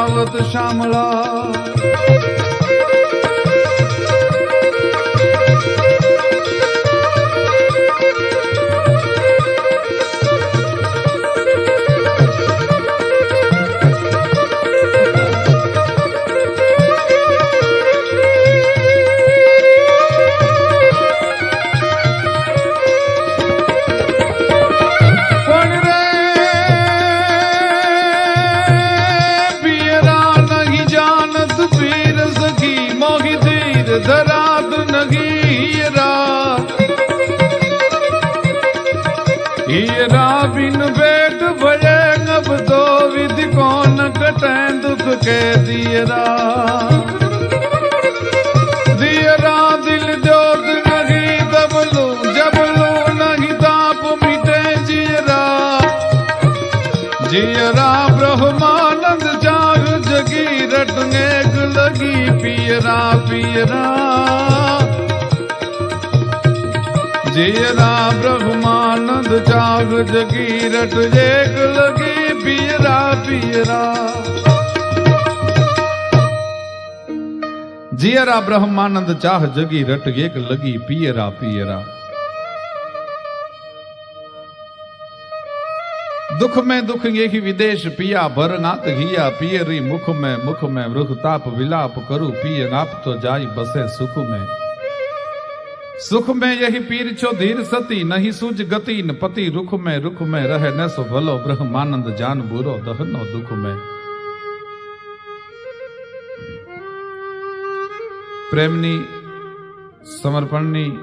দাওয়াত সামলা કોન કટે દુખ કે દિયરા? દિયરા દિલ જોત નહીં, દબલું જબલું નહીં, તાપ મીટે જીયરા. જીયરા બ્રહ્માનંદ જાગ જગી રટનેક લગી, પિયરા પિયરા. જીયરા બ્રહ્માનંદ જાગ જગી, રટ જેક લગી પિયરા. जियरा ब्रह्मानंद चाह जगी रट एक लगी पियरा पियरा। दुख में दुख ये ही विदेश पिया भर नात घिया, पियरी मुख में मुख में वृख ताप विलाप करु, पिय नाप तो जाई बसे सुख में। सुख में यही पीर छो धीर सती, नहीं सूज गति न पति, रुख में रुख में रह न सो भलो ब्रह्मानंद जान बुरो दहनो दुख में। પ્રેમની, સમર્પણની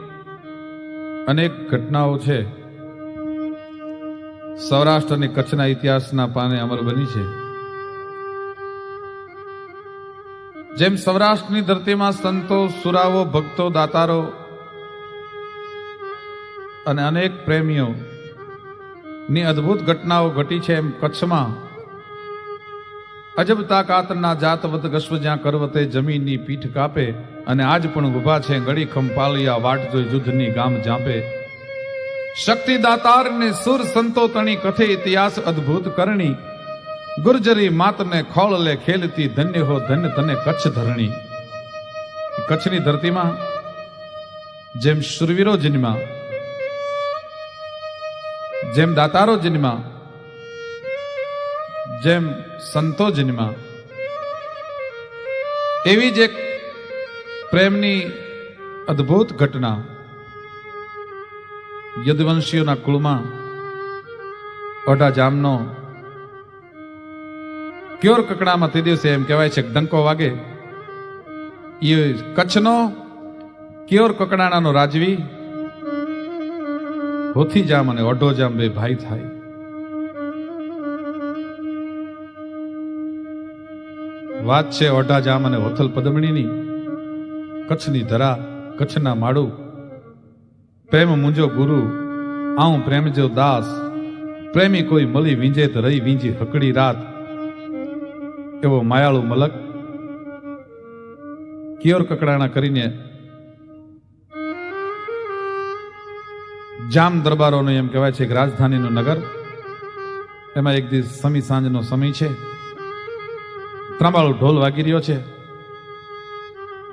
અનેક ઘટનાઓ છે. સૌરાષ્ટ્ર અને કચ્છના ઇતિહાસના પાને અમર બની છે. જેમ સૌરાષ્ટ્રની ધરતીમાં સંતો સુરાવો ભક્તો, દાતારો અને અનેક પ્રેમીઓ ની અદ્ભુત ઘટનાઓ ઘટી છે, એમ કચ્છમાં અજબ તાકાતના જાતવત ગશ્વ જ્યાં કરવતે જમીનની પીઠ કાપે અને આજ પણ ઊભા છે ગળી ખંપાલિયા વાટ જોઈ યુદ્ધની ગામ જાપે. શક્તિ દાતાર ને સુર સંતો તણી કથે ઇતિહાસ અદ્ભુત કરણી. ગુર્જરી માતને ખોળ લે ખેલતી ધન્ય હો ધન્ય તને કચ્છ ધરણી. કચ્છની ધરતીમાં, જેમ શુરવીરો જન્મા જેમ દાતારો જન્મા જેમ સંતો જન્મા એવી જ એક પ્રેમની અદ્ભુત ઘટના યદવંશીઓના કુળમાં અઢા જામનો ક્યોર કકડામાં તે દિવસે એમ કહેવાય છે ડંકો વાગે. એ કચ્છનો ક્યોર કકડાણાનો રાજવી હોથી જામ અને અઢો જામ બે ભાઈ થાય. વાત છે ઓઢા જામ અને હોથલ પદમણીની. કચ્છની ધરા, કચ્છના માળું. પ્રેમ મુંજો ગુરુ આવું પ્રેમજો દાસ. પ્રેમી કોઈ મળી વીંજે તો રહી વીંજી હકડી રાત. એવો માયાળુ મલક. કિયોર કકડાણા કરીને જામ દરબારોનું એમ કહેવાય છે કે રાજધાનીનું નગર. એમાં એક દિવસ સમી સાંજનો સમય છે. ત્રાંબાળું ઢોલ વાગી રહ્યો છે.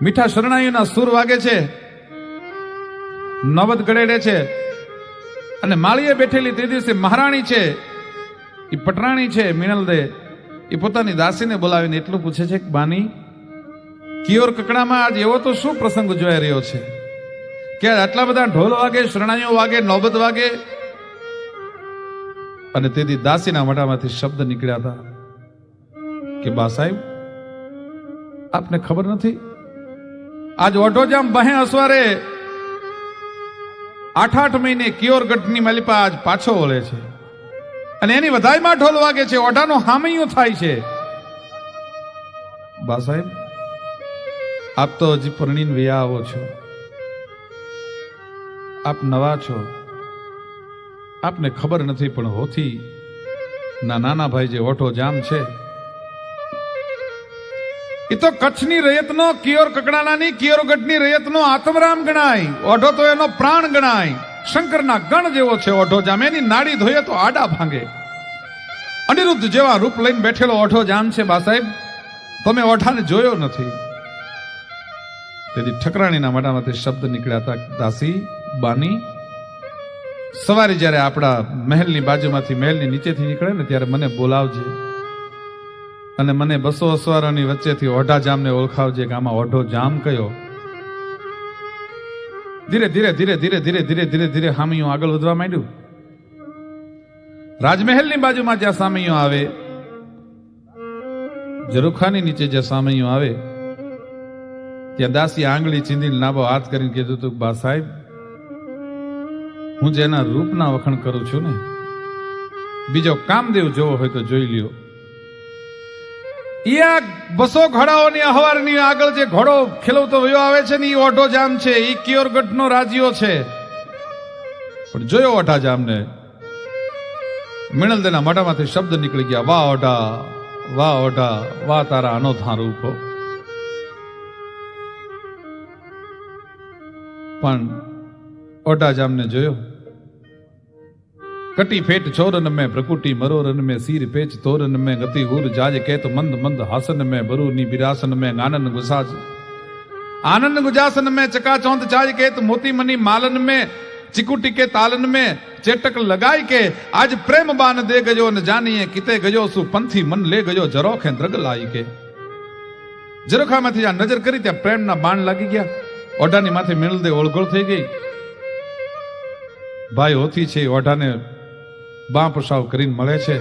મીઠા શરણાઈઓના સુર વાગે છે. નવદ ગળેડે છે. અને માળીએ બેઠેલી તે દિવસે મહારાણી છે. એ પટરાણી છે મિનલ દે એ પોતાની દાસીને બોલાવીને એટલું પૂછે છે કે, બાની, કિયોર કકડામાં આજ એવો તો શું પ્રસંગ જોઈ રહ્યો છે? કે આટલા બધા ઢોલ વાગે, શરણાઈઓ વાગે નોબત વાગે? અને તેથી દાસીના મોઢામાંથી શબ્દ નીકળ્યા હતા. કે બા સાહેબ, આપને ખબર નથી? આજ ઓઢોજામ બહે અસવારે. આઠ આઠ મહિને કિયોર ગઢની માલિપા આજ પાછો વળે છે. અને એની વધાઈમાં ઢોલ વાગે છે, ઓઢાનો હામૈયું થાય છે. બા સાહેબ, આપ તો હજી પરણીને વ્યા આવો છો. આપ નવા છો. આપને ખબર નથી, પણ હોથી ના નાના ભાઈ જે ઓઠો જામ છે એ તો કચ્છની રયતનો કિયોર કકડાનાની કિયોરગઢની રયતનો આત્મરામ ગણાય. ઓઢો તો એનો પ્રાણ ગણાય. શંકરના ગણ જેવો છે ઓઢો જામ. એની નાડી ધોઈએ તો આડા ભાંગે. અનિરુદ્ધ જેવા રૂપ લઈને બેઠેલો ઓઢો જામ છે બા સાહેબ તમે ઓઢાને જોયો નથી. તેથી ઠકરાણીના મોઢામાંથી શબ્દ નીકળ્યા હતા, દાસી, બાની. સવારે જ્યારે આપણા મહેલની બાજુમાંથી મહેલની નીચેથી નીકળે ને ત્યારે મને બોલાવજે. અને મને બસો અસવારોની વચ્ચેથી ઓઢા જામને ઓળખાવજે કે આમાં ઓઢો જામ કયો. ધીરે ધીરે ધીરે ધીરે ધીરે ધીરે ધીરે ધીરે હામીઓ આગળ વધવા માંડ્યું. રાજમહેલની બાજુમાં જ્યાં સામૈયો આવે જરૂખાની નીચે જ્યાં સામૈયો આવે, ત્યાં દાસી આંગળી ચીંધીને લાંબો હાથ કરીને કીધું હતું બા સાહેબ, હું જેના રૂપના વખણ કરું છું ને, બીજો કામદેવ જોવો હોય તો જોઈ લ્યો. આ બસો ઘોડાઓની અહવારની આગળ જે ઘોડો ખેલવતો વયો આવે છે ને એ ઓઢો જામ છે એ કિયોરગઢનો રાજ્યો છે. પણ જોયો ઓઢા જામને? મિણલદેના મોઢામાંથી શબ્દ નીકળી ગયા, વાહ ઓઢા વાહ ઓઢા, વાહ તારા અનોથા રૂપો. પણ ઓઢા જામને જોયો? કટી ફેટ છોરન મેં પ્રકુટી મરોરન મેં સીર પેચ તોરન મેં ગતિ હુર જાજ કેત મંદ મંદ હાસન મેં બરુની બિરાસન મેં આનંદ ગુસાજ. આનંદ ગુજાસન મેં ચકા ચોંત ચાજ કેત મોતી મની માલન મેં, ચિકુટી કે તાલન મેં, ચેટક લગાઈ કે આજ પ્રેમ બાન દે ગયો ને જાનીએ કિતે ગયો સુ પંથી મન લે ગયો જરોખે દ્રગ લાઈ કે. ઝરોખામાંથી આ નજર કરી ત્યાં પ્રેમના બાણ લાગી ગયા. ઓઢાની માથે મિણલ દે ઓળઘોળ થઈ ગઈ. ભાઈ હોતી છે, ઓઢાને બા સાવ કરીને મળે છે.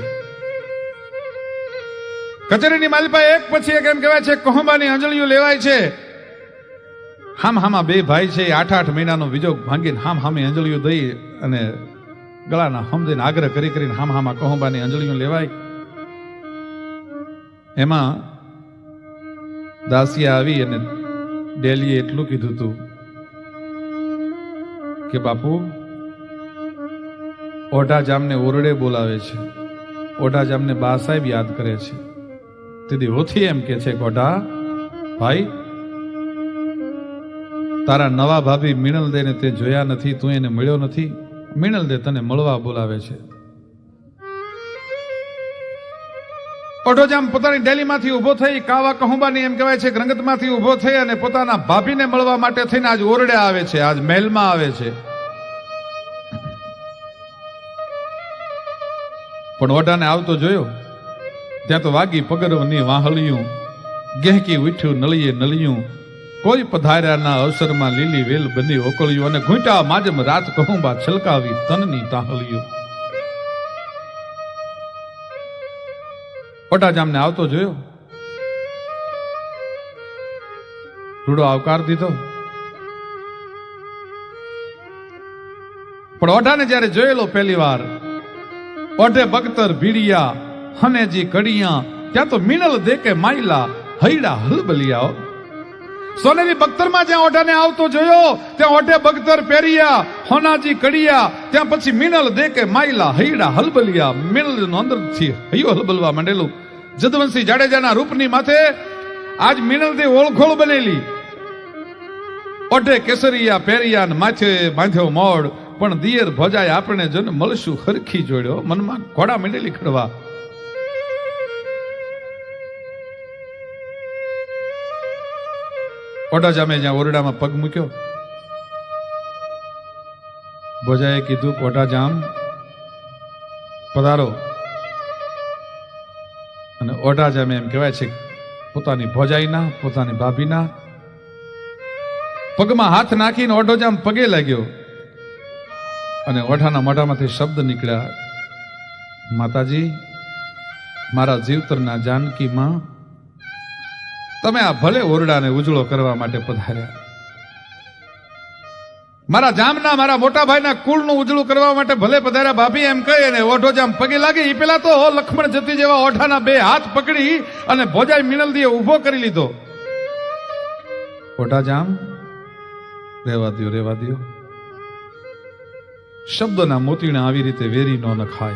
કચેરીની માલિપા એક પછી એક એમ કહેવાય છે, કોહંબાની અંજળીઓ લેવાય છે. હામ હામા બે ભાઈ છે આઠ આઠ મહિનાનો વિજોગ ભાંગીને હામ હામી અંજળીઓ દઈ અને ગળાના સમજીને આગ્રહ કરી કરીને હામ હામા કોહંબાની અંજળીઓ લેવાય. એમાં દાસિયા આવી અને ડેલીએ એટલું કીધું તું કે, બાપુ ઓઢા જામને ઓરડે બોલાવે છે. ઓઢા જામને બા સાહેબ યાદ કરે છે. તેથી હોથી એમ કે છે ઓઢા, ભાઈ, તારા નવા ભાભી મિણલ દે ને તે જોયા નથી, તું એને મળ્યો નથી. મિણલ દે તને મળવા બોલાવે છે. ઓઢોજામ પોતાની ડેલીમાંથી ઊભો થઈ, કાવા કહુંબાની એમ કહેવાય છે રંગતમાંથી ઊભો થઈ અને પોતાના ભાભીને મળવા માટે થઈને આજ ઓરડે આવે છે, આજ મહેલમાં આવે છે. પણ ઓઢાને આવતો જોયો. ત્યાં તો વાગી પગરવની વાહળિયું ગહેકી ઉઠ્યું નળીએ નળિયું. કોઈ પધાર્યાના અવસરમાં લીલી વેલ બની ઓકળ્યું અને ઘૂંટા માજમ રાત કહુંબા છલકાવી તનની તાહળિયું ઓઢાજામને આવતો જોયો. રૂડો આવકાર દીધો. પણ ઓઢાને જ્યારે જોયેલો પહેલી વાર ઓઢે બગતર ભીડિયા, હનેજી કડિયા ત્યાં તો મિનલ દેકે માયલા, હૈડા હલબલિયા સોનેરી બખ્તરમાં જ્યાં ઓઢાને આવતો જોયો, ત્યાં ઓઢે બખ્તર પેરિયા હોનાજી કડિયા, ત્યાં પછી મિનલ દેકે માયલા, હૈડા હલબલિયા મિનલ નો અંદરથી હૈયો હલબલવા માંડેલું. જદવંશી જાડેજાના રૂપની માથે આજ મિનલ દે ઓળખોળ બનેલી. ઓઢે કેસરિયા પેરિયા ને માથે બાંધ્યો મોડ પણ દિયર ભજાય આપણે જન મળશું હરખી જોડ્યો, મનમાં ઘોડા માંડેલી ખડવા. ઓઢાજામે જ્યાં ઓરડામાં પગ મૂક્યો. ભોજાએ કીધું કોટા જામ, પધારો. અને ઓઢા જામ એમ કહેવાય છે, પોતાની ભોજાઈના, પોતાની ભાભીના. પગમાં હાથ નાખીને ઓઢો જામ પગે લાગ્યો. અને ઓઢાના મોઢામાંથી શબ્દ નીકળ્યા, માતાજી, મારા જીવતરના જાનકી માં તમે આ ભલે ઓરડાને ઉજળો કરવા માટે પધાર્યા. મારા જામના, મારા મોટા ભાઈના કુળનું ઉજળું કરવા માટે ભલે પધાર્યા. ભાભી એમ કહી અને ઓઢો જામ પગે લાગે એ પેલા તો લક્ષ્મણ જતી જેવા ઓઢાના બે હાથ પકડી અને ભોજાઈ મિનલદીએ ઊભો કરી લીધો. ઓઢા જામ રેવા દ્યો રેવા દ્યો. શબ્દના મોતીને આવી રીતે વેરી ન નખાય.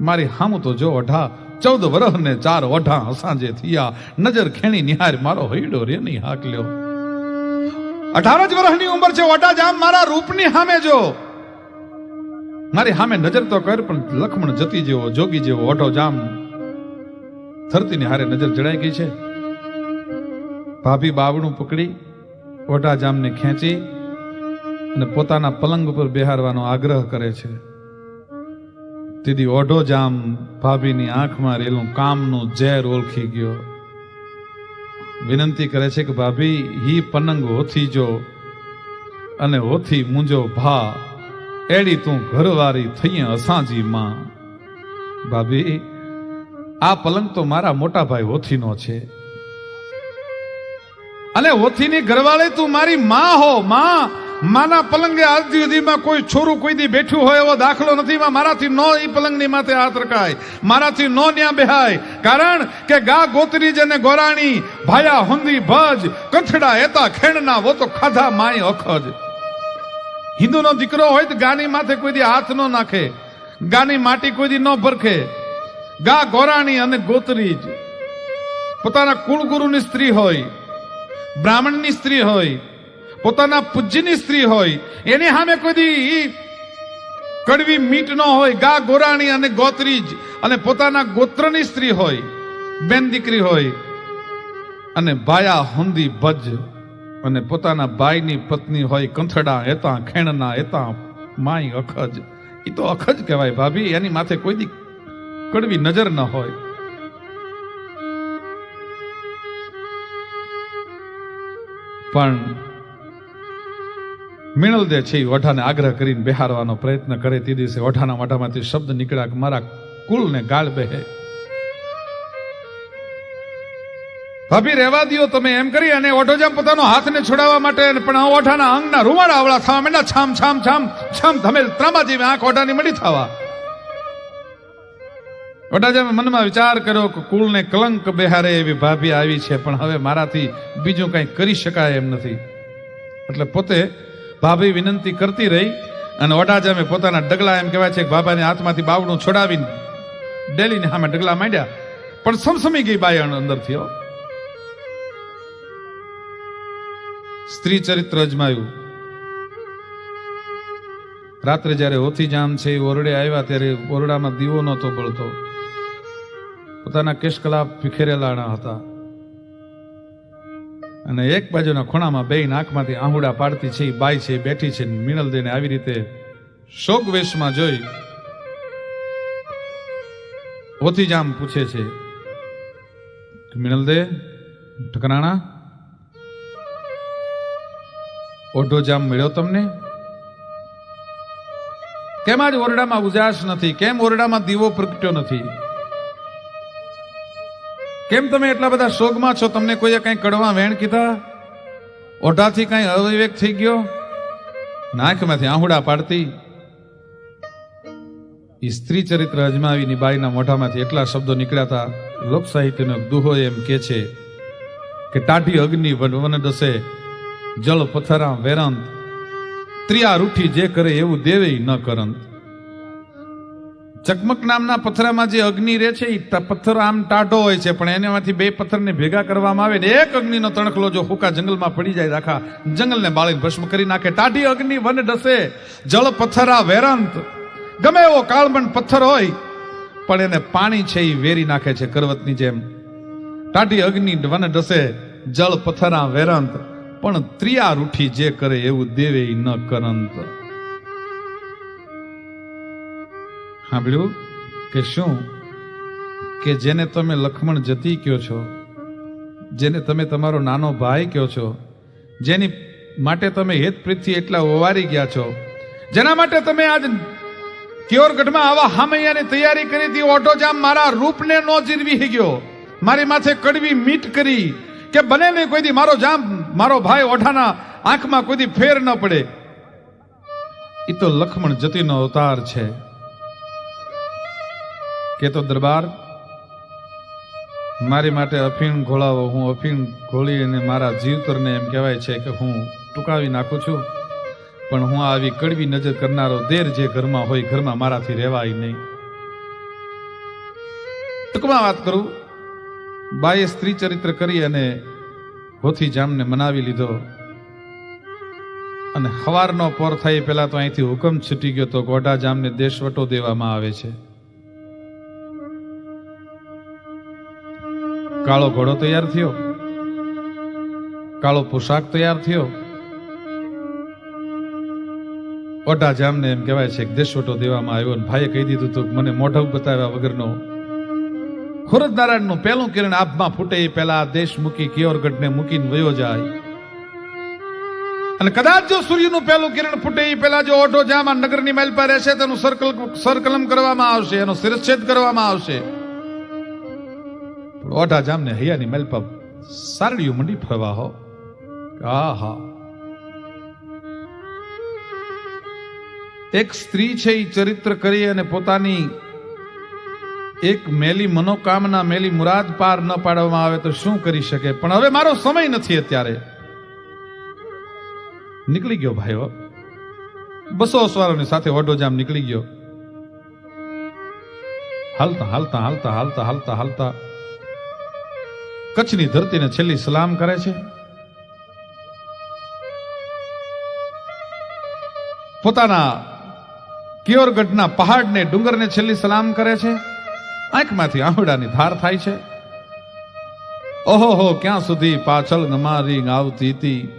મારી હામું તો જો અઢા, ચૌદ વરહ ને ચાર ઓઢા અસાંજે થયા, નજર ખેણી નિહાર મારો હૈડો રે નહીં હાક લ્યો. અઢાર જ વર્ષની ઉંમર છે ઓઢા જામ મારા રૂપની સામે જો. મારી સામે નજર તો કર, પણ લખમણ જતી જેવો, જોગી જેવો, ઓઢો જામ ધરતીની હારે નજર જડાઈ ગઈ છે. ભાભી બાવણું પકડી ઓઢા જામને ખેંચી અને પોતાના પલંગ ઉપર બેહારવાનો આગ્રહ કરે છે. તેથી ઓઢો જામ ભાભીની આંખમાં રેલું કામનું ઝેર ઓળખી ગયો. વિનંતી કરે છે કે ભાભી હી પનંગ હોથી જો અને હોથી મુંજો ભા, એડી તું ઘરવારી થઈ અસાંજી માં. ભાભી, આ પલંગ તો મારા મોટા ભાઈ હોથીનો છે. અને હોથીની ઘરવાળી તું મારી માં હો, માં! માના પલંગે આજ સુધીમાં કોઈ છોરું કોઈ દી બેઠું હોય એવો દાખલો નથી. મારાથી નો એ પલંગની માથે હાથ રખાય. મારાથી નો ન્યા બેહાય. કારણ કે ગા ગોતરી જને ગોરાણી, ભાયા હુંદી ભજ, કંથડા એતા ખેણના વો તો ખાધા માય અખજ. હિન્દુનો દીકરો હોય તો ગાની માથે કોઈ દી હાથ ન નાખે. ગાની માટી કોઈ દી ન ભરખે. ગા ગોરાણી અને ગોતરી જ. પોતાના કુળગુરુની સ્ત્રી હોય, બ્રાહ્મણની સ્ત્રી હોય પોતાના પૂજ્યની સ્ત્રી હોય, એની સામે કોઈ કડવી મીટ ન હોય, ગા ગોરાણી અને ગોત્રીજ, અને પોતાના ગોત્રની સ્ત્રી હોય, બેન દીકરી હોય, અને ભાયા હુંદી ભજ, અને પોતાના ભાઈની પત્ની હોય, કંથડા, એતા, ખેણના, એતા માય અખજ. એ તો અખજ કહેવાય ભાભી, એની માથે કોઈ દી કડવી નજર ન હોય. પણ મિણલદે છે ઓઠાને આગ્રહ કરીને બેહારવાનો પ્રયત્ન કરે તે દિવસે ઓઠાના માટામાંથી શબ્દ નીકળ્યા કે મારા કુળને ગાળ બેહે. ભાભી, રહેવા દો તમે એમ કરી અને ઓઢોજામ પોતાનો હાથને છોડાવવા માટે પણ આ ઓઢાના અંગના રૂમાડા આવડા થવા માંડ્યા. છામ છામ છામ છામ, ધમેલ ત્રામા જેવી આંખ ઓઢાની મળી થવા. ઓઢાજામે મનમાં વિચાર કર્યો કે કુળને કલંક બેહારે એવી ભાભી આવી છે, પણ હવે મારાથી બીજું કંઈ કરી શકાય એમ નથી. એટલે પોતે ભાભી વિનંતી કરતી રહી અને ઓઢાજામે પોતાના ડગલા એમ કહેવાય છે કે બાબાને હાથમાંથી બાવડું છોડાવીને ડેલીને સામે ડગલા માંડ્યા. પણ સમસમી ગઈ બાયણ અંદરથી, હો. સ્ત્રી ચરિત્ર અજમાયું. રાત્રે જ્યારે હોથી જામ છે, એ ઓરડે આવ્યા ત્યારે ઓરડામાં દીવો નહોતો બળતો. પોતાના કેશકલાપ વિખેરેલા હતા. અને એક બાજુના ખૂણામાં બે નાકમાંથી આહુડા પાડતી છે બાઈ છે બેઠી છે મિનલ દેને આવી રીતે શોક વેશમાં જોઈ હોથી જામ પૂછે છે મિનલ દે ઠકરાણા ઓઢો જામ મળ્યો તમને? કેમ આજ ઓરડામાં ઉજાસ નથી? કેમ ઓરડામાં દીવો પ્રગટ્યો નથી? કેમ તમે એટલા બધા શોકમાં છો? તમને કોઈએ કઈ કડવા વેણ કીધા? ઓઢાથી કઈ અવિવેક થઈ ગયો? નાકમાંથી આહુડા પાડતી? એ સ્ત્રી ચરિત્ર અજમાવીની બાઈના મોઢામાંથી એટલા શબ્દો નીકળ્યા હતા લોક સાહિત્યનો દુહો એમ કે છે કે ટાઢી અગ્નિ વન દસે જળ પથરા વેરાંત, ત્રિયા રૂઠી જે કરે એવું દેવે ન કરંત. ચકમક નામના પથરામાં જે અગ્નિ રહે છે એ પથ્થર આમ ટાઢો હોય છે, પણ એનામાંથી બે પથ્થરને ભેગા કરવામાં આવે ને એક અગ્નિનો તણખલો જો હુકા જંગલમાં પડી જાય આખા જંગલને બાળીને ભસ્મ કરી નાખે. ટાઢી અગ્નિ વન ડસે, જળ પથ્થરા વેરાંત. ગમે એવો કાળમણ પથ્થર હોય, પણ એને પાણી છે એ વેરી નાખે છે કરવતની જેમ. ટાઢી અગ્નિ વન ડસે, જળ પથ્થરા વેરંત. પણ ત્રિયા રૂઠી જે કરે એવું દેવે ન કરંત. સાંભળ્યું કે શું? કે જેને તમે લખમણ જતી કહો છો? જેને તમે તમારો નાનો ભાઈ કહો છો? જેની માટે તમે હેત પ્રીતથી એટલા ઓવારી ગયા છો? જેના માટે તમે આજ કિયોરગઢમાં આવા હામૈયાની તૈયારી કરી હતી ઓટો જામ મારા રૂપને નો જીરવી ગયો. મારી માથે કડવી મીટ કરી કે બને નહીં કોઈ દી મારો જામ, મારો ભાઈ ઓઠાના આંખમાં કોઈ દી ફેર ન પડે. એ તો લખમણ જતીનો અવતાર છે. કે તો દરબાર, મારી માટે અફીણ ઘોળાવો હું અફીણ ઘોળી અને મારા જીવતરને એમ કહેવાય છે કે હું ટૂંકાવી નાખું છું, પણ હું આવી કડવી નજર કરનારો દેર જે ઘરમાં હોય, ઘરમાં મારાથી રહેવાય નહીં. ટૂંકમાં વાત કરું, બાએ સ્ત્રી ચરિત્ર કરી અને હોથી જામને મનાવી લીધો. અને હવારનો પોર થાય પહેલાં તો અહીંથી હુકમ છૂટી ગયો તો ગોઢા જામને દેશવટો દેવામાં આવે છે. કાળો ઘોડો તૈયાર થયો. કાળો પોશાક તૈયાર થયો. ઓઢા જામને એમ કહેવાય છે દેશવટો દેવામાં આવ્યો અને ભાઈએ કહી દીધું હતું મને મોઢવ બતાવ્યા વગરનો ખુરદ નારાયણનું પહેલું કિરણ આભમાં ફૂટે એ પહેલા આ દેશ મૂકી કિયોરગઢને મૂકીને વયો જાય. અને કદાચ જો સૂર્યનું પહેલું કિરણ ફૂટે એ પહેલા જો ઓઢો જામાં નગરની માઇલ પર રહેશે તેનું સર્કલ સરકલમ કરવામાં આવશે, એનો શિરચ્છેદ કરવામાં આવશે. ઓઢા જામને હૈયાની મેલ પર સારડીયું મંડી ફરવા હો. આહા. એક સ્ત્રી છે એ ચરિત્ર કરી અને પોતાની એક મેલી મનોકામના મેલી મુરાદ પાર ન પાડવામાં આવે તો શું કરી શકે? પણ હવે મારો સમય નથી અત્યારે. નીકળી ગયો ભાઈઓ બસો અસવારોની સાથે ઓડોજામ નીકળી ગયો. હાલતા હાલતા હાલતા હાલતા હાલતા હાલતા. કચ્છની ધરતીને છેલ્લી સલામ કરે છે. પોતાના કિયોરગઢના પહાડને, ડુંગરને છેલ્લી સલામ કરે છે. આંખમાંથી આહુડાની ધાર થાય છે. ઓહો ક્યાં સુધી પાછળ નમારી આવતી હતી?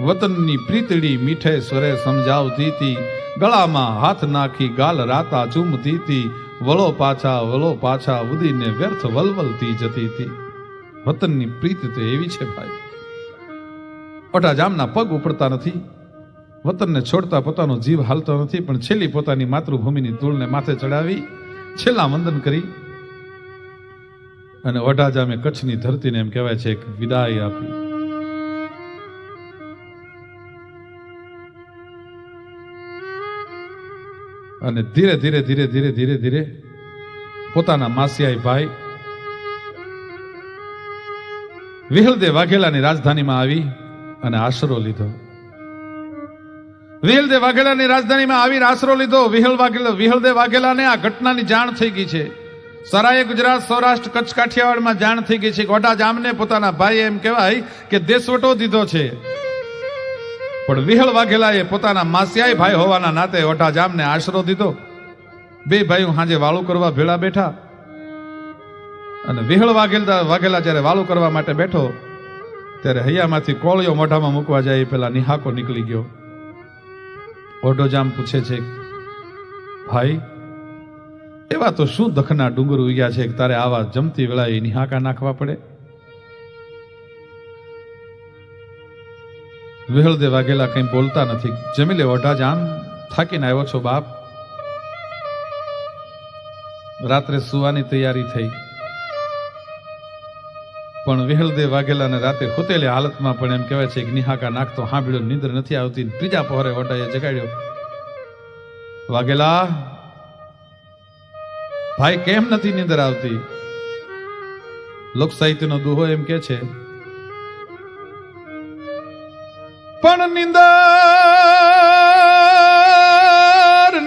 વતનની પ્રીતડી મીઠે સ્વરે સમજાવતી હતી. ગળામાં હાથ નાખી ગાલ રાતા ચૂમતી હતી. વળો પાછા વળો પાછા ઉદીને વ્યર્થ વલવલતી જતી હતી. વતનની પ્રીતિ તો એવી છે ભાઈ. ઓટા જામના પગ ઉપડતા નથી. વતનને છોડતા પોતાનો જીવ હાલતો નથી, પણ છેલ્લી પોતાની માતૃભૂમિની ધૂળને માથે ચડાવી છેલ્લા વંદન કરી. અને ઓઢાજામે કચ્છની ધરતીને એમ કહેવાય છે એક વિદાય આપી. અને ધીરે ધીરે ધીરે ધીરે ધીરે ધીરે પોતાના માસિયાઈ ભાઈ વિહલદેવ વાઘેલાની રાજધાનીમાં આવી અને આશરો લીધો. વિહલદે વાઘેલાની રાજધાનીમાં આવીને આશરો લીધો. વિહલ વાઘેલા વિહલદે વાઘેલાને આ ઘટનાની જાણ થઈ ગઈ છે. સરાય ગુજરાત, સૌરાષ્ટ્ર કચ્છ કાઠિયાવાડમાં જાણ થઈ ગઈ છે ગોટા જામને પોતાના ભાઈ એમ કહેવાય કે દેશવટો દીધો છે. પણ વિહળ વાઘેલાએ પોતાના માસિયાઈ ભાઈ હોવાના નાતે ઓટા જામને આશરો દીધો. બે ભાઈઓ હાજે વાળું કરવા ભેળા બેઠા. અને વિહળ વાઘેલા વાઘેલા જ્યારે વાળું કરવા માટે બેઠો, ત્યારે હૈયામાંથી કોળિયો મોઢામાં મૂકવા જાય એ પેલા નિહાકો નીકળી ગયો. ઓઢો જામ પૂછે છે, ભાઈ, એવા તો શું દખના ડુંગર ઉગ્યા છે કે તારે આવા જમતી વેળાએ નિહાકા નાખવા પડે? વિહળદે વાઘેલા કંઈ બોલતા નથી. જમી લે ઓઢા જામ, થાકીને આવ્યો છો બાપ. રાત્રે સુવાની તૈયારી થઈ. પણ વિહલદેવ વાઘેલાને રાતે ખુતેલી હાલતમાં પણ એમ કહેવાય છે કે નિહાકા નાખતો હાંભળ્યો, નીંદર નથી આવતી ત્રીજા પહોરે ઓઢાએ જગાડ્યો. વાઘેલા, ભાઈ કેમ નથી નીંદર આવતી? લોક સાહિત્યનો દુહો એમ કે છે. પણ નિંદર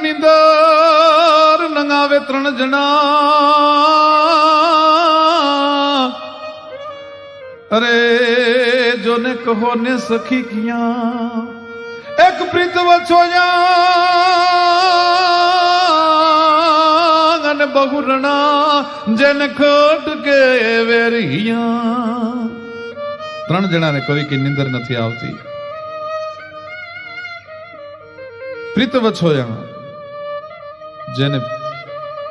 નિંદર નંગાવે ત્રણ જણા. અરે જોને કહો ને સખી ક્યાં? એક પ્રીત વછોયા અને બહુરણા જેને ખોટ કે વેરિયા. ત્રણ જણાને કવિ કે નિંદર નથી આવતી. પ્રીત વછોયા જેને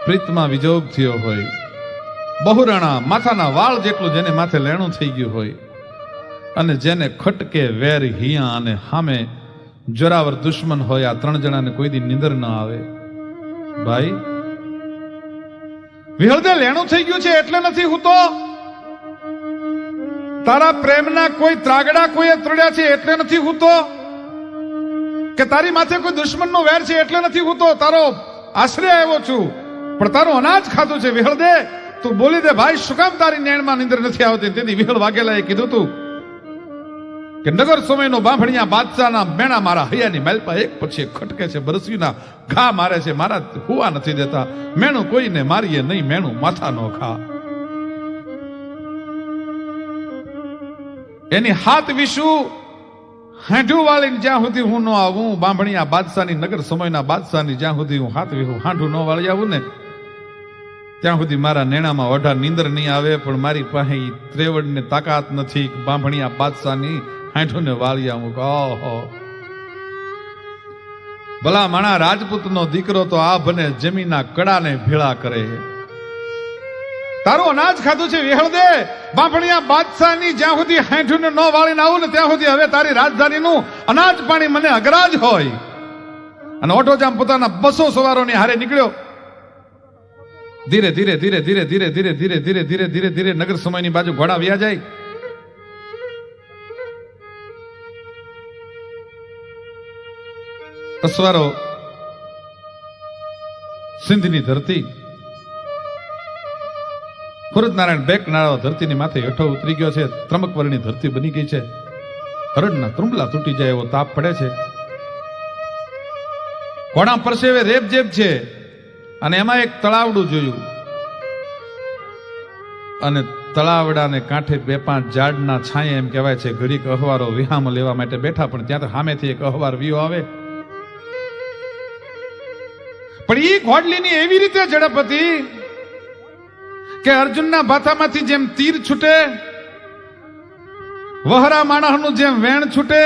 પ્રીતમાં વિજોગ થયો હોય. બહુરાણા માથાના વાળ જેટલું જેને માથે લેણું થઈ ગયું હોય, અને જેને ખટકે વેર હિયા અને હામે જોરાવર દુશ્મન હોય, આ ત્રણ જણાને કોઈ દી નિંદર ન આવે. ભાઈ, વિહળદે લેણું થઈ ગયું છે એટલે નથી હું તો? તારા પ્રેમના કોઈ ત્રાગડા કોઈએ ત્રડ્યા છે એટલે નથી હું તો? કે તારી માથે કોઈ દુશ્મનનો વેર છે એટલે નથી હું તો? તારો આશ્રય આવ્યો છું, પણ તારું અનાજ ખાધું છે વિહળદે. તું બોલી દે ભાઈ, શું કામ તારી નેણમાં નિંદર નથી આવતી? તેથી વિહળ વાઘેલાએ કીધું તું કે નગર સમયનો બાંભણિયા બાદશાહના મેણા મારા હૈયાની મેલપા એક પછી ખટકે છે, બરસીના ઘા મારે છે, મારા હુવા નથી દેતા. મેણું કોઈને મારીએ નહીં, મેણું માથા નો ખા. એની હાથ વિશુ હાંઢું વાળીને જ્યાં સુધી હું ન આવું, બાંભણિયા બાદશાહની, નગર સમયના બાદશાહની જ્યાં સુધી હું હાથ વિહું હાંઢું ન વાળી આવું ને ત્યાં સુધી મારા નેણામાં ઓઢા નીંદર નહીં આવે, પણ મારી પાસે ત્રેવડને તાકાત નથી. બાંભણિયા બાદશાહની હાંઠું ને વાળી આવું કે ઓહો. ભલા માણા રાજપૂતનો દીકરો તો આ બને જમીનના કડાને ભેળા કરે. તારું અનાજ ખાધું છે વેહળ દે. બાંભણિયા બાદશાહની જ્યાં સુધી હાંઠું ને વાળીને આવું ને ત્યાં સુધી હવે તારી રાજધાનીનું અનાજ પાણી મને અગરાજ હોય. અને ઓટો જામ પોતાના બસો સવારોની હારે નીકળ્યો ધીરે ધીરે ધીરે ધીરે ધીરે ધીરે ધીરે ધીરે ધીરે ધીરે ધીરે નગર સમયની બાજુ ઘોડા વ્યા જાય અસવારો સિંધની ધરતી નારાયણ બેક નાળો ધરતીની માથે હેઠો ઉતરી ગયો છે ત્રમકવરની ધરતી બની ગઈ છે હરડના ત્રુંબલા તૂટી જાય એવો તાપ પડે છે ઘોડા પરસેવે રેપ જેબ છે અને એમાં એક તળાવડું જોયું. અને તળાવડાને કાંઠે બે પાંચ ઝાડના છાંયે એમ કહેવાય છે, ઘડીક અહવારો વિહામ લેવા માટે બેઠા પણ ત્યાં તો સામેથી એક અહવાર વિયો આવે. પણ એ ઘોડલીની એવી રીતે ઝડપ હતી કે અર્જુનના ભાથામાંથી જેમ તીર છૂટે, વહરા માણસનું જેમ વેણ છૂટે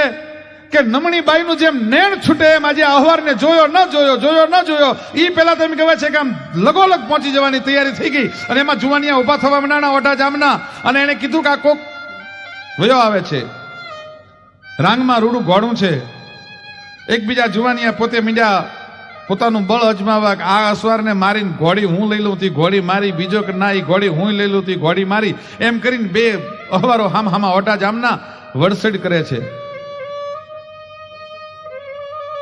કે નમણી બાઈનું જેમ નેણ છૂટે એમ આજે અહવારને જોયો, ન જોયો જોયો, ન જોયો એ પેલા તો એમ કહેવાય છે કે આમ લગોલગ પહોંચી જવાની તૈયારી થઈ ગઈ અને એમાં જુવાનિયા ઊભા થવા નાના ઓઢા જામના અને એને કીધું કે આ કોક વયો આવે છે. રાંગમાં રૂડું ઘોડું છે. એકબીજા જુવાનિયા પોતે મીંડ્યા પોતાનું બળ અજમાવા આ અસવારને મારીને ઘોડી હું લઈ લઉં, તી ઘોડી મારી, બીજો કે ના એ ઘોડી હું લઈ લઉં, તી ઘોડી મારી. એમ કરીને બે અહવારો હામ હામા ઓટા જામના વડસડ કરે છે.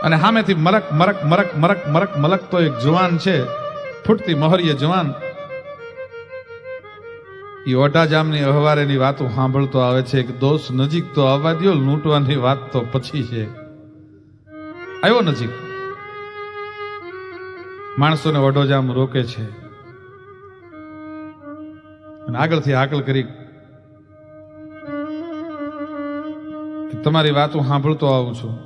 અને સામેથી મરક મરક મરક મરક મરક, મલક તો એક જવાન છે. ફૂટતી મહોરીય જવાન. એ ઓઢા જામની અહવારેની વાતો સાંભળતો આવે છે. કે દોષ નજીક તો આવવા દો લૂંટવાની વાત તો પછી છે. આવ્યો નજીક. માણસોને ઓઢોજામ રોકે છે. અને આગળથી આકલ કરી તમારી વાતો સાંભળતો આવું છું.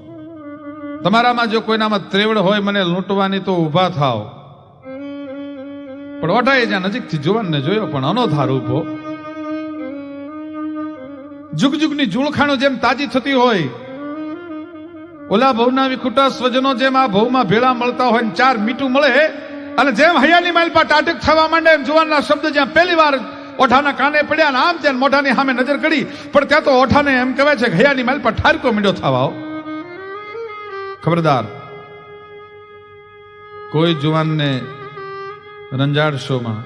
તમારામાં જો કોઈનામાં ત્રેવડ હોય, મને લૂંટવાની તો ઊભા થાવ પણ ઓઢાએ જ્યાં નજીકથી જુવાનને જોયો, પણ અનોધાર જુગ જુગની જુળખાણો જેમ તાજી થતી હોય, ઓલા ભવના વિખુટા સ્વજનો જેમ આ ભવમાં ભેળા મળતા હોય ને ચાર મીઠું મળે, અને જેમ હૈયાની માઇલ પર ટાટક થવા માંડે એમ જુવાનના શબ્દ જ્યાં પહેલી વાર ઓઠાના કાને પડ્યા ને આમ ત્યાં મોઢાની સામે નજર કરી, પણ ત્યાં તો ઓઠાને એમ કહેવાય છે કે હૈયાની પર ઠારકો મીડો થવા આવો. ખબરદાર. કોઈ જુવાનને રંજાડશોમાં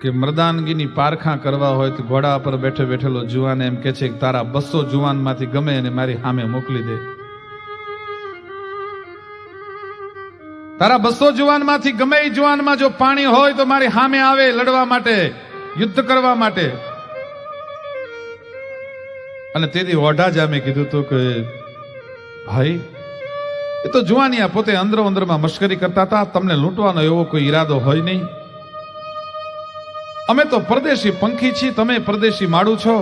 કે મર્દાનગીની પારખા કરવા હોય તો ઘોડા પર બેઠે બેઠેલો જુવાન એમ કે છે કે તારા બસો જુવાનમાંથી ગમે અને મારી સામે મોકલી દે. તારા બસો જુવાનમાંથી ગમે એ જુવાનમાં જો પાણી હોય તો મારી સામે આવે લડવા માટે, યુદ્ધ કરવા માટે. અને તેથી ઓઢા જામે કીધું તો કે, ભાઈ, એ તો જુવાનિયા પોતે અંદરો અંદરમાં મશ્કરી કરતા હતા, તમને લૂંટવાનો એવો કોઈ ઈરાદો હોય નહીં. અમે તો પરદેશી પંખી છીએ, તમે પરદેશી માળું છો.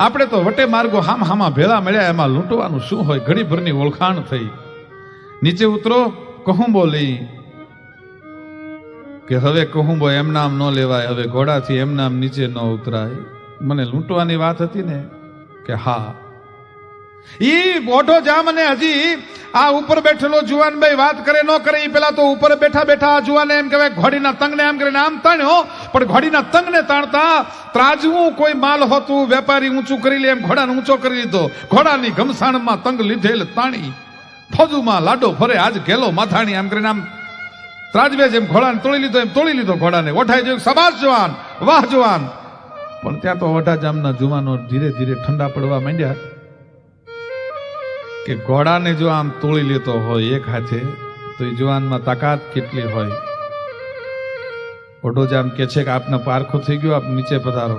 આપણે તો વટે માર્ગો હામ હામા ભેળા મળ્યા, એમાં લૂંટવાનું શું હોય? ઘડીભરની ઓળખાણ થઈ. નીચે ઉતરો કહું બોલી કે હવે કહુંબો એમ નામ ન લેવાય, હવે ઘોડાથી એમ નામ નીચે ન ઉતરાય. મને લૂંટવાની વાત હતી ને કે હા. ઈ મોઢો જામ અને હજી આ ઉપર બેઠેલો જુવાનભાઈ વાત કરે, ન કરે એ પેલા તો ઉપર બેઠા બેઠા આ જુવાને એમ કહેવાય, ઘોડીના તંગને એમ કરીને આમ તાણ્યો પણ ઘોડીના તંગને તાણતા ત્રાજવું કોઈ માલ હોતું, વેપારી ઊંચું કરી લે એમ ઘોડાને ઊંચો કરી લીધો ઘોડાની ઘમસાણમાં તંગ લીધેલ તાણી. ફોજુમાં લાડો ફરે, આજ ગેલો માથાણી એમ કરીને આમ ત્રાજવે જેમ ઘોડાને તોડી લીધો, એમ તોડી લીધો ઘોડાને. ઓઠાઈ જોયું સબાસ જવાન, વાહ જવાન. પણ ત્યાં તો ઓઢા જામના જુવાનો ધીરે ધીરે ઠંડા પડવા માંડ્યા કે ઘોડાને જો આમ તોડી લેતો હોય એક હાથે, તો એ જુવાનમાં તાકાત કેટલી હોય? ઓઢો જામ કે છે કે આપને પારખું થઈ ગયો, આપ નીચે પધારો.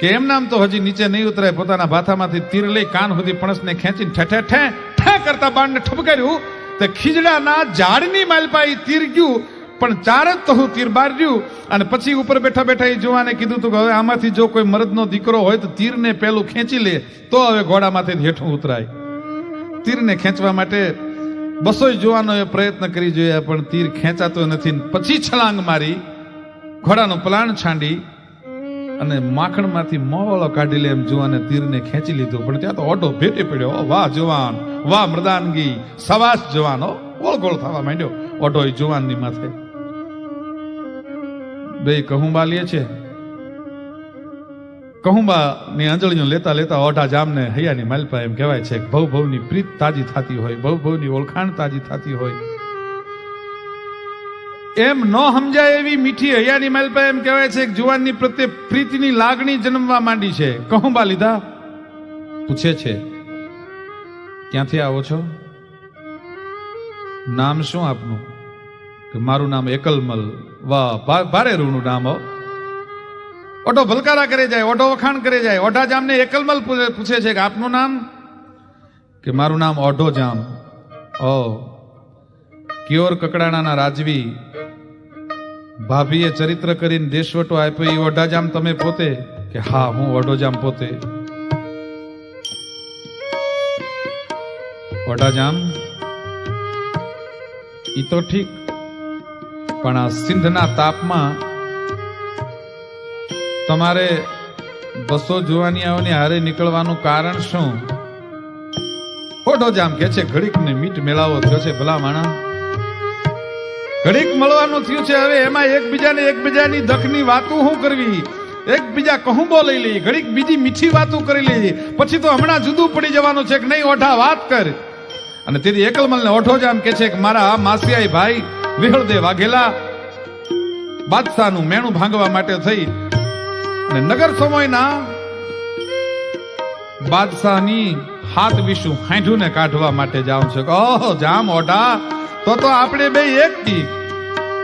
કે એમ નામ તો હજી નીચે નહીં ઉતરાય, પોતાના ભાથામાંથી તીર લઈ કાન સુધી પણસને ખેંચીને ઠેઠે ઠે ઠે કરતા બાણને ઠપકાર્યું. તે ખીજડાના ઝાડની માલપાઈ તીર ગયું પણ ચાર જ હું તીર બાર રહ્યું. અને પછી ઉપર બેઠા બેઠા એ જોવાને કીધું તું કે હવે આમાંથી જો કોઈ મરદનો દીકરો હોય તો તીરને પેલું ખેંચી લે, તો હવે ઘોડામાંથી હેઠું ઉતરાય. તીરને ખેંચવા માટે બસો એ પ્રયત્ન કરી જોયા, પણ તીર ખેંચાતો નથી. પછી છલાંગ મારી, ઘોડાનો પલાણ છાંડી અને માખણમાંથી મોવળો કાઢી લે એમ જોવાને તીરને ખેંચી લીધો. પણ ત્યાં તો ઓટો ભેટે પડ્યો. વાહ જવાન, વાહ મૃદાનગી સવાસ જવાનો ગોળ ગોળ થવા માંડ્યો. ઓટો એ જુવાનની માથે. બે કહુંબા લે છે. કહુંબા ની આંજળીઓ લેતા લેતા ઓઢા જામને હૈયાની માલપા એમ કહેવાય છે ભવ ભવની પ્રીત તાજી થતી હોય ભવ ભવની ઓળખાણ તાજી થતી હોય. એમ ન સમજાય એવી મીઠી હૈયાની માલપા એમ કહેવાય છે જુવાનની પ્રત્યે પ્રીતિની લાગણી જન્મવા માંડી છે. કહુંબા લીધા? પૂછે છે. ક્યાંથી આવો છો? નામ શું આપનું? કે મારું નામ એકલમલ વાહ ભારે રૂનું નામ હો. ઓટો ભલકારા કરે જાય, ઓટો વખાણ કરે જાય. ઓઢા જામને એકલમલ પૂછે છે કે આપનું નામ? કે મારું નામ ઓઢો જામ ઓ, કિયોર કકડાણાના રાજવી. ભાભીએ ચરિત્ર કરીને દેશવટો આપ્યો. એ ઓઢા જામ તમે પોતે? કે હા, હું ઓઢો જામ પોતે. ઓઢા જામ ઈ તો ઠીક. પણ આ સિંધના તાપમાં તમારે બસો જુવાનિયાઓની હારે નીકળવાનું કારણ શું? ખોટો જામ કે છે ઘડીક ને મીટ મેળાવો થયો છે, ભલા માણા ઘડીક મળવાનું થયું છે, હવે એમાં એકબીજાને એકબીજાની દખની વાતો શું કરવી? એકબીજા કહુંબો લઈ લઈ, ઘડીક બીજી મીઠી વાતો કરી લઈ. પછી તો હમણાં જુદું પડી જવાનું છે કે નહીં, ઓઢા વાત કર. અને તેથી એકલમલને ઓઠો જામ કે છે કે મારા માસિયાઈ ભાઈ વિહળદે વાઘેલા બાદશાહનું મેણું ભાંગવા માટે થઈ અને નગર સમયના બાદશાહની હાથ વિશું હાંઢુને કાઢવા માટે જાઉં છું. ઓહો, જામ ઓઢા. તો તો આપણે બે એક થી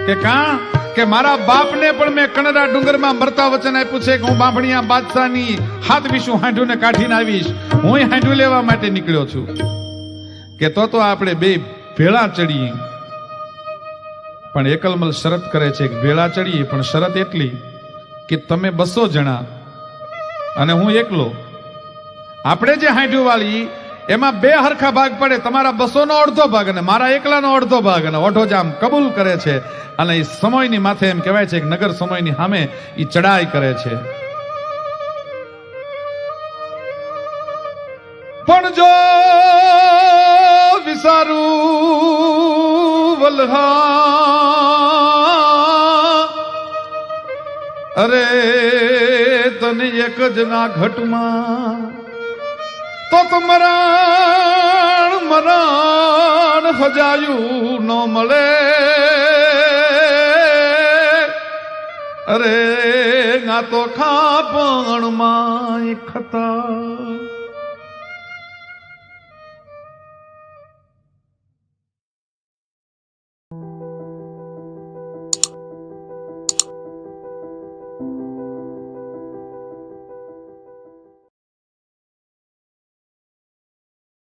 કે કા? કે મારા બાપને પણ મેં કનડા ડુંગરમાં મરતા વચન આપ્યું છે કે હું બાંભણિયા બાદશાહની હાથ વિશું હાંઢુને કાઢીને આવીશ. હું હાંઢું લેવા માટે નીકળ્યો છું. કે તો તો આપણે બે ભેળા ચડીએ. પણ એકલમલ શરત કરે છે કે ભેળા ચડીએ, પણ શરત એટલી કે તમે બસો જણા અને હું એકલો. આપણે જે હાંઢું વાળી એમાં બે હરખા ભાગ પડે, તમારા બસોનો અડધો ભાગ અને મારા એકલાનો અડધો ભાગ અને ઓઢો જામ કબૂલ કરે છે. અને એ સમયની માથે એમ કહેવાય છે કે નગર સમયની સામે એ ચડાઈ કરે છે. વલ્હા. અરે તને એક જ ના ઘટમાં તો તમરાણ મરાણ હજાયું ન મળે. અરે ના તો ખાપણમાં ખતા